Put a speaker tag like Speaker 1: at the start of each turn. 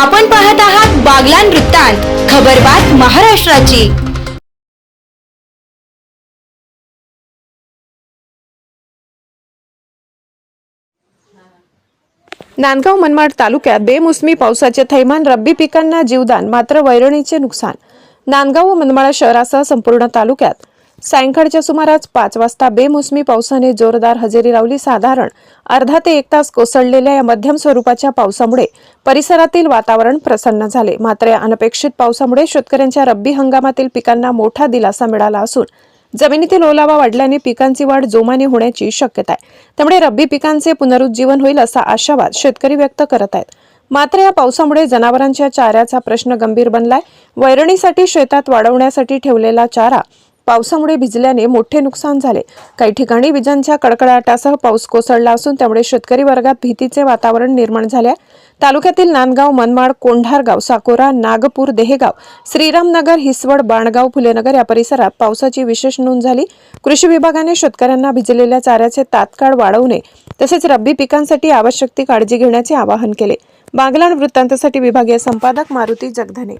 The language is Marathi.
Speaker 1: आपण पाहत आहात बागलान वृत्तांत खबरबात महाराष्ट्राची.
Speaker 2: नांदगाव मनमाड तालुक्यात बेमोसमी पावसाचे थैमान रब्बी पिकांना जीवदान मात्र वैरणीचे नुकसान. नांदगाव व मनमाड शहरासह संपूर्ण तालुक्यात सायंकाळच्या सुमारास पाच वाजता बेमोसमी पावसाने जोरदार हजेरी लावली. साधारण अर्धा ते एक तास कोसळलेल्या या मध्यम स्वरूपाच्या पावसामुळे परिसरातील वातावरण प्रसन्न झाले. मात्र या अनपेक्षित पावसामुळे शेतकऱ्यांच्या रब्बी हंगामातील पिकांना मोठा दिलासा मिळाला असून जमिनीतील ओलावा वाढल्याने पिकांची वाढ जोमाने होण्याची शक्यता आहे. त्यामुळे रब्बी पिकांचे पुनरुज्जीवन होईल असा आशावाद शेतकरी व्यक्त करत आहेत. मात्र या पावसामुळे जनावरांच्या चाऱ्याचा प्रश्न गंभीर बनलाय. वैरणीसाठी शेतात वाढवण्यासाठी ठेवलेला चारा पावसामुळे भिजल्याने मोठे नुकसान झाले. काही ठिकाणी विजांच्या कडकडाटासह पाऊस कोसळला असून त्यामुळे शेतकरी वर्गात भीतीचे वातावरण निर्माण झाले तालुक्यातील नांदगाव मनमाड कोंढारगाव साकोरा नागपूर देहेगाव श्रीरामनगर हिसवड बाणगाव फुलेनगर या परिसरात पावसाची विशेष नोंद झाली. कृषी विभागाने शेतकऱ्यांना भिजलेल्या चाऱ्याचे तात्काळ वाढवणे तसेच रब्बी पिकांसाठी आवश्यक ती काळजी घेण्याचे आवाहन केले. बागलाण वृत्तांतासाठी विभागीय संपादक मारुती जगधने.